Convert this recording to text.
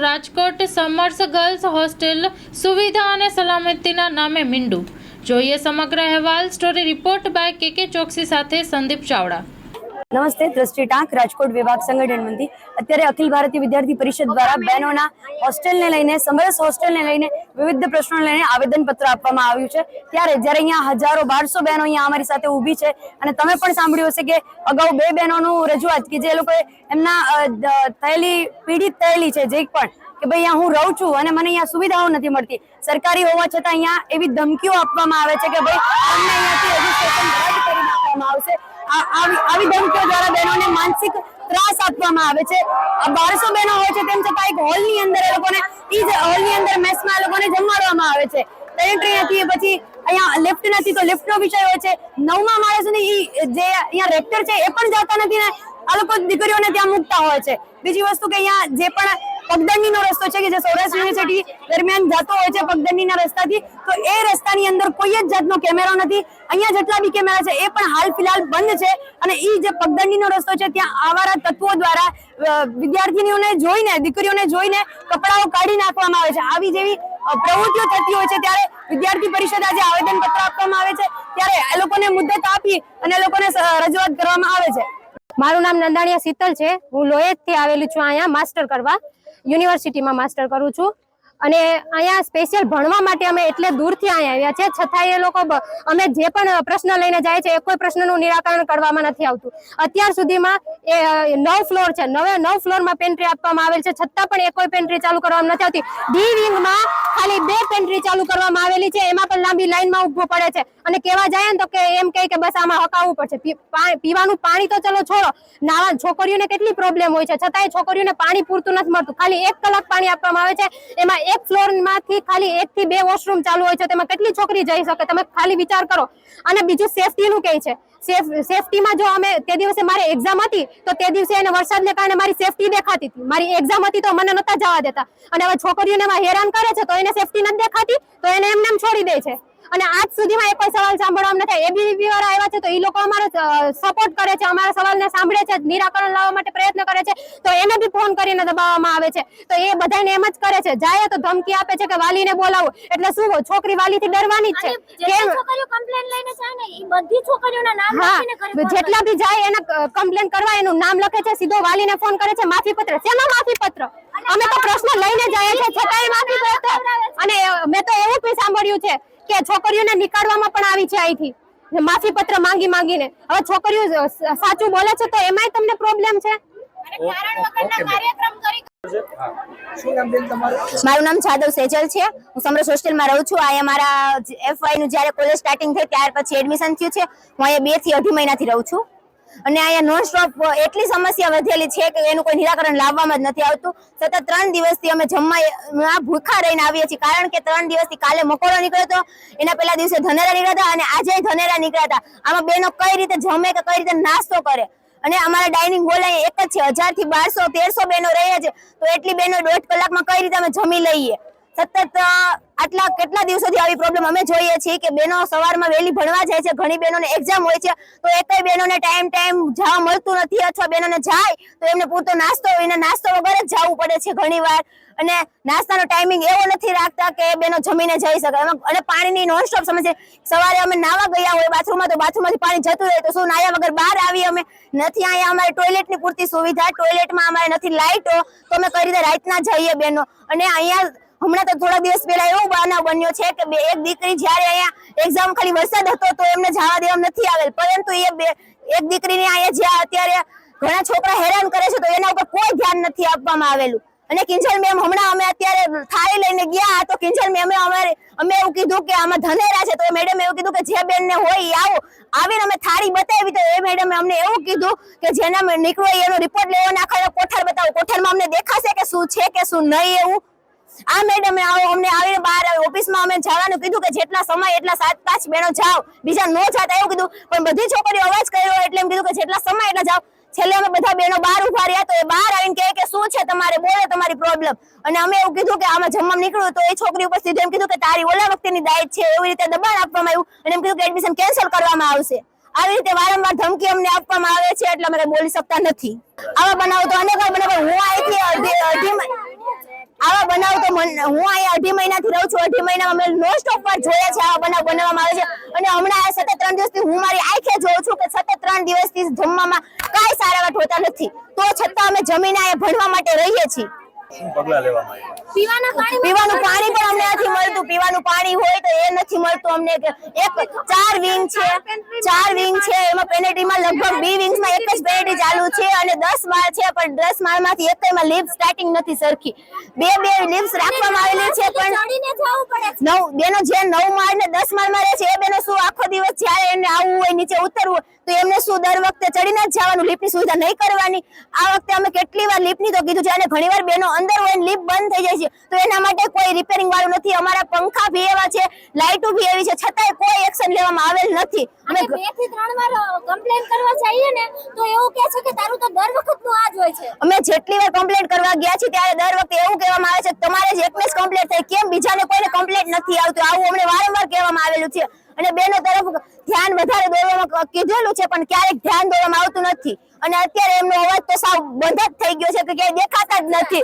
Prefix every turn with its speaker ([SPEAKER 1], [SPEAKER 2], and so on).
[SPEAKER 1] Rajkot summers girls hostel સુવિધા અને સલામતીના નામે મીંડું. જોઈએ સમગ્ર અહેવાલ, સ્ટોરી રિપોર્ટ બાય કે કે ચોકસી સાથે સંદીપ ચાવડા.
[SPEAKER 2] નમસ્તે, દ્રષ્ટિ ટાંક, રાજકોટ વિભાગ સંગઠન મંત્રી. અત્યારે અખિલ ભારતીય વિદ્યાર્થી પરિષદ દ્વારા બહેનોના હોસ્ટેલને લઈને, સમરસ હોસ્ટેલને લઈને વિવિધ પ્રશ્નોને લઈને આવેદનપત્ર આપવામાં આવ્યું છે. ત્યારે જ્યારે અહીંયા હજારો બારસો બહેનો અહીંયા અમારી સાથે ઊભી છે અને તમે પણ સાંભળ્યું હશે કે અગાઉ બે બહેનોનું રજૂઆત કે જે લોકોએ એમના થયેલી, પીડિત થયેલી છે જે પણ, કે ભાઈ અહીંયા હું રહું છું અને મને અહીંયા સુવિધાઓ નથી મળતી. સરકારી હોવા છતાં અહીંયા એવી ધમકીઓ આપવામાં આવે છે કે ભાઈ તમને અહીંયાથી રજીસ્ટ્રેશન રદ કરી નાખવામાં આવશે. આવી ધમકીઓ દ્વારા બહેનોને માનસિક ત્રાસ આપવામાં આવે છે. બારસો બહેનો હોય છે તેમ છતાં એક હોલની અંદર એ લોકોને એ જ હોલની અંદર મેસમાં એ લોકોને જમાડવામાં આવે છે. પેન્ટ્રી નથી પછી અહીંયા લિફ્ટ નથી, તો લિફ્ટનો વિષય હોય છે. નવમા માળે સુધી જે અહીંયા રેક્ટર છે એ પણ જાતા નથી ને, આ લોકો દીકરીઓને ત્યાં મૂકતા હોય છે. બીજી વસ્તુ કે અહીંયા જે પણ પગદંડીનો રસ્તો છે કે જે સૌરાષ્ટ્ર યુનિવર્સિટી દરમિયાન જતો હોય છે પગદંડીના રસ્તાથી, તો એ રસ્તાની અંદર કોઈ જ જાતનો કેમેરો નથી. અહીંયા જેટલા બી કેમેરા છે, એ પણ હાલ ફિલહાલ બંધ છે. અને એ જે પગદંડીનો રસ્તો છે, ત્યાં આવારા તત્વો દ્વારા વિદ્યાર્થીનીઓને જોઈને, દીકરીઓને જોઈને કપડાઓ કાઢી નાખવામાં આવે છે. આવી જેવી પ્રવૃત્તિઓ થતી હોય છે, ત્યારે વિદ્યાર્થી પરિષદ આજે આવેદન પત્ર આપવામાં આવે છે. ત્યારે એ લોકોને મુદ્દત આપી અને લોકોને રજૂઆત કરવામાં આવે છે.
[SPEAKER 3] મારું નામ નંદાણીયા શીતલ છે. હું લોહેજથી આવેલી છું અહીંયા, માસ્ટર કરવા. યુનિવર્સિટીમાં માસ્ટર કરું છું. અને અહીંયા સ્પેશિયલ ભણવા માટે અમે એટલે દૂરથી અહીંયા આવ્યા છે છતાં એ લોકો અમે જે પણ પ્રશ્ન લઈને જાય છે, એ કોઈ પ્રશ્નનું નિરાકરણ કરવામાં નથી આવતું. અત્યાર સુધીમાં એ નવ ફ્લોર છે. નવે નવ ફ્લોરમાં પેન્ટ્રી આપવામાં આવેલ છે. છતાં પણ એ કોઈ પેન્ટ્રી ચાલુ કરવામાં નથી આવતી. ડી વિંગમાં ખાલી બે પેન્ટ્રી ચાલુ કરવામાં આવેલી છે, એમાં પણ લાંબી લાઈનમાં ઊભવું પડે છે. અને કેવા જાય ને તો કે એમ કહે કે બસ આમાં હકાવવું પડશે. પીવાનું પાણી તો ચલો છોડો. નાવા છોકરીઓને કેટલી પ્રોબ્લેમ હોય છે? છતાંય છોકરીઓને પાણી પૂરતું નથી મળતું. ખાલી એક કલાક પાણી આપવામાં આવે છે. એમાં એક ફ્લોરમાંથી ખાલી એક થી બે વોશરૂમ ચાલુ હોય છે. તેમાં કેટલી છોકરી જઈ શકે? તમે ખાલી વિચાર કરો. અને બીજું સેફટી નું કહે છે. સેફટીમાં જો અમે તે દિવસે મારી એક્ઝામ હતી, તો તે દિવસે એને વરસાદને કારણે મારી સેફટી દેખાતી હતી. મારી એક્ઝામ હતી તો મને નહોતા જવા દેતા. અને હવે છોકરીઓને હેરાન કરે છે, તો એને સેફટી નથી દેખાતી, તો એને એમને છોડી દે છે. અને આજ સુધીમાં એક કોઈ સવાલ સાંભળવા નથી. એબીવીપી વાળા આવ્યા છે તો એ લોકો અમારો સપોર્ટ કરે છે અમારા સવાલને સાંભળે છે નિરાકરણ લાવવા માટે પ્રયત્ન કરે છે તો એને બી ફોન કરીને દબાવવામાં આવે છે. તો એ બધાને એમ જ કરે છે જાય તો ધમકી આપે છે કે વાલીને બોલાવો. એટલે શું છોકરી વાલીથી ડરવાની જ છે.
[SPEAKER 4] છોકરીઓ કમ્પ્લેન લઈને જાય ને ઈ બધી છોકરીઓના નામ લખીને
[SPEAKER 3] જેટલા બી જાય એના કમ્પ્લેન કરવા એનું નામ લખે છે સીધો વાલીને ફોન કરે છે માફી પત્ર. શેનો માફી પત્ર? અમે તો પ્રશ્ન લઈને જાય છે છતાંય માફી પત્ર. એવું છે કે છોકરીઓને નીકાળવામાં પણ આવી છે અહીંથી. માફી પત્ર માંગી માંગીને. હવે છોકરીઓ સાચું બોલે છે તો એમાંય તમને પ્રોબ્લેમ છે?
[SPEAKER 4] અને કારણ વગરના કાર્યક્રમ કરી
[SPEAKER 5] શું નામ બેન તમારું?
[SPEAKER 6] મારું નામ જાદવ સેજલ છે. હું સમરસ હોસ્ટેલમાં રહું છું. અહીંયા મારા એફવાયનું જ્યારે કોલેજ સ્ટાર્ટિંગ થઈ ત્યાર પછી એડમિશન થયું છે. હું અહીંયા બેથી અઢી મહિનાથી રહું છું. અને અહીંયા નોન સ્ટોપ એટલી સમસ્યા વધેલી છે કે એનું કોઈ નિરાકરણ લાવવામાં જ નથી આવતું. સતત ત્રણ દિવસથી અમે જમવા ભૂખા રહીને આવીએ છીએ. કારણ કે ત્રણ દિવસથી કાલે મકોડો નીકળ્યો હતો. એના પહેલા દિવસે ધનેરા નીકળ્યા હતા અને આજે ધનેરા નીકળ્યા હતા. આમાં બેનો કઈ રીતે જમે કે કઈ રીતે નાસ્તો કરે? અને અમારા ડાઇનિંગ હોલ અહીંયા એક જ છે. હજારથી બારસો, તેરસો બહેનો રહે છે. તો એટલી બહેનો દોઢ કલાકમાં કઈ રીતે અમે જમી લઈએ? સતત આટલા કેટલા દિવસોથી આવી પ્રોબ્લેમ અમે જોઈએ છીએ કે બહેનો સવારમાં વહેલી ભણવા જાય છે, ઘણી બહેનોને એક્ઝામ હોય છે, તો એકય બહેનોને ટાઈમ ટાઈમ જવા મળતું નથી અથવા બહેનોને જાય, તો એમને પૂરતો નાસ્તો એને નાસ્તો વગર જ જવું પડે છે ઘણીવાર. અને નાસ્તાનો ટાઈમિંગ એવો નથી રાખતા કે બેનો જમીને જઈ શકે. અને પાણીની નોનસ્ટોપ સમસ્યા સવારે અમે નાવા ગયા હોય બાથરૂમમાં, તો બાથરૂમમાંથી પાણી જતું રહે, તો શું નાયા વગર બહાર આવી અમે? નથી, અહીંયા અમારે ટોયલેટની પૂરતી સુવિધા ટોયલેટમાં અમારે નથી લાઇટો તો અમે કઈ રીતે રાતના જઈએ બેનો? અને અહીંયા હમણાં તો થોડા દિવસ પહેલા એવો બનાવ બન્યો છે કે બે એક દીકરી જ્યારે અહીંયા એક્ઝામ ખાલી વરસાદ હતો તો એમને જવા દેવામાં નથી આવેલ. પરંતુ એ બે એક દીકરીને અહીંયા જ્યાં અત્યારે ઘણા છોકરા હેરાન કરે છે તો એના ઉપર કોઈ ધ્યાન નથી આપવામાં આવેલું. અને કિંજલ મેમ, હમણાં અમે અત્યારે થાળી લઈને ગયા તો કિંજલ મેમે અમારે અમે એવું કીધું કે આમાં ધનેરા છે, તો એ મેડમે એવું કીધું કે જે બેન ને હોય આવો. આવીને અમે થાળી બતાવી તો એ મેડમે અમને એવું કીધું કે જેના નીકળો એનો રિપોર્ટ લેવો નાખો કોઠાર બતાવો. કોઠારમાં અમને દેખાશે કે શું છે કે શું નહીં એવું? આ મેડમે આવો, અમને આવીને બહાર ઓફિસમાં અમે જવાનું કીધું કે જેટલા સમય એટલા સાત પાંચ બહેનો જાઓ. બીજા નો જાતા એવું કીધું. પણ બધી છોકરીઓ અવાજ કર્યો એટલે એમ કીધું કે જેટલા સમય એટલા જાઓ. છેલ્લે અમે બધા બહેનો બહાર ઊભા રહ્યા તો એ બહાર આવીને કહે કે શું છે તમારે? બોલે તમારી પ્રોબ્લેમ અને અમે એવું કીધું કે આમાં જમવા નીકળ્યું તો એ છોકરી ઉપર સીધું એમ કીધું કે તારી ઓલા વખતેની દાયત છે, એવી રીતે દબાણ આપવામાં આવ્યું. અને એમ કીધું કે એડમિશન કેન્સલ કરવામાં આવશે. આવી રીતે વારંવાર ધમકી અમને આપવામાં આવે છે એટલે અમે બોલી શકતા નથી. આવા બનાવો તો અનેક બનાવો. બને હું અહીંથી અડધી અડધી આવા બનાવ તો હું અહીંયા અઢી મહિનાથી રહું છું. અઢી મહિનામાં અમે નો સ્ટોપ પર જોયા છે આવા બનાવ બનાવવામાં આવે છે. અને હમણાં આ સતત ત્રણ દિવસથી હું મારી આંખે જોઉં છું કે સતત ત્રણ દિવસથી જમવામાં કાંઈ સારા એવા હોતા નથી. તો છતાં અમે જમીને અહીંયા ભણવા માટે રહીએ છીએ.
[SPEAKER 7] શું પગલાં લેવામાં આવ્યા?
[SPEAKER 4] પીવાના પાણી
[SPEAKER 6] પીવાનું પાણી પણ અમને નથી મળતું. પીવાનું પાણી હોય તો એ નથી મળતું અમને. એક ચાર વિંગ છે. ચાર વિંગ છે. એમાં પેનેટ્રીમાં લગભગ બી વિંગ્સમાં એક જ પેનેટ્રી ચાલુ છે અને દસ માળ છે પણ દસ માળમાંથી એકમાં લિફ્ટ સ્ટાર્ટિંગ નથી સરખી. બે બે લિફ્ટ રાખવામાં આવેલી છે પણ
[SPEAKER 4] ચડીને જવું પડે છે.
[SPEAKER 6] નવ બેનો જે નવ માળ ને દસ માળમાં રહે છે એ બેનો શું આખો દિવસ જ્યારે એને આવવું હોય નીચે ઉતરવું હોય તો એમને શું દર વખતે ચડીને જ જવાનું લિફ્ટની સુવિધા નહીં કરવાની. આ વખતે અમે કેટલી વાર લિફ્ટની તો કીધું છે અને ઘણીવાર બેનો અંદર હોય લીપ બંધ થઈ જાય છે. તો એના માટે કોઈ રિપેરિંગ વાળું નથી. અમારા પંખા ભી એવા છે લાઇટો ભી એવી છે. છતાંય કોઈ એક્શન લેવામાં આવેલ નથી. અમે
[SPEAKER 4] બેથી ત્રણ વાર કમ્પ્લેન કરવા જઈએ ને તો એવું કહે છે કે તારું તો દર વખતનું આ જ હોય છે.
[SPEAKER 6] અમે જેટલી વાર કમ્પ્લેન કરવા ગયા છીએ ત્યારે દર વખતે એવું કહેવામાં આવે છે તમારે જ એકને જ કમ્પ્લેન થઈ કેમ બીજાને કોઈને કમ્પ્લેન નથી આવતું? આવું અમને વારંવાર કહેવામાં આવેલું છે. અને બેનો તરફ ધ્યાન વધારે દોરવામાં કીધેલું છે પણ ક્યારેક ધ્યાન દોરવામાં આવતું નથી. અને અત્યારે એમનો અવાજ તો સાવ બંધ જ થઈ ગયો છે કે ક્યાંય દેખાતા જ નથી.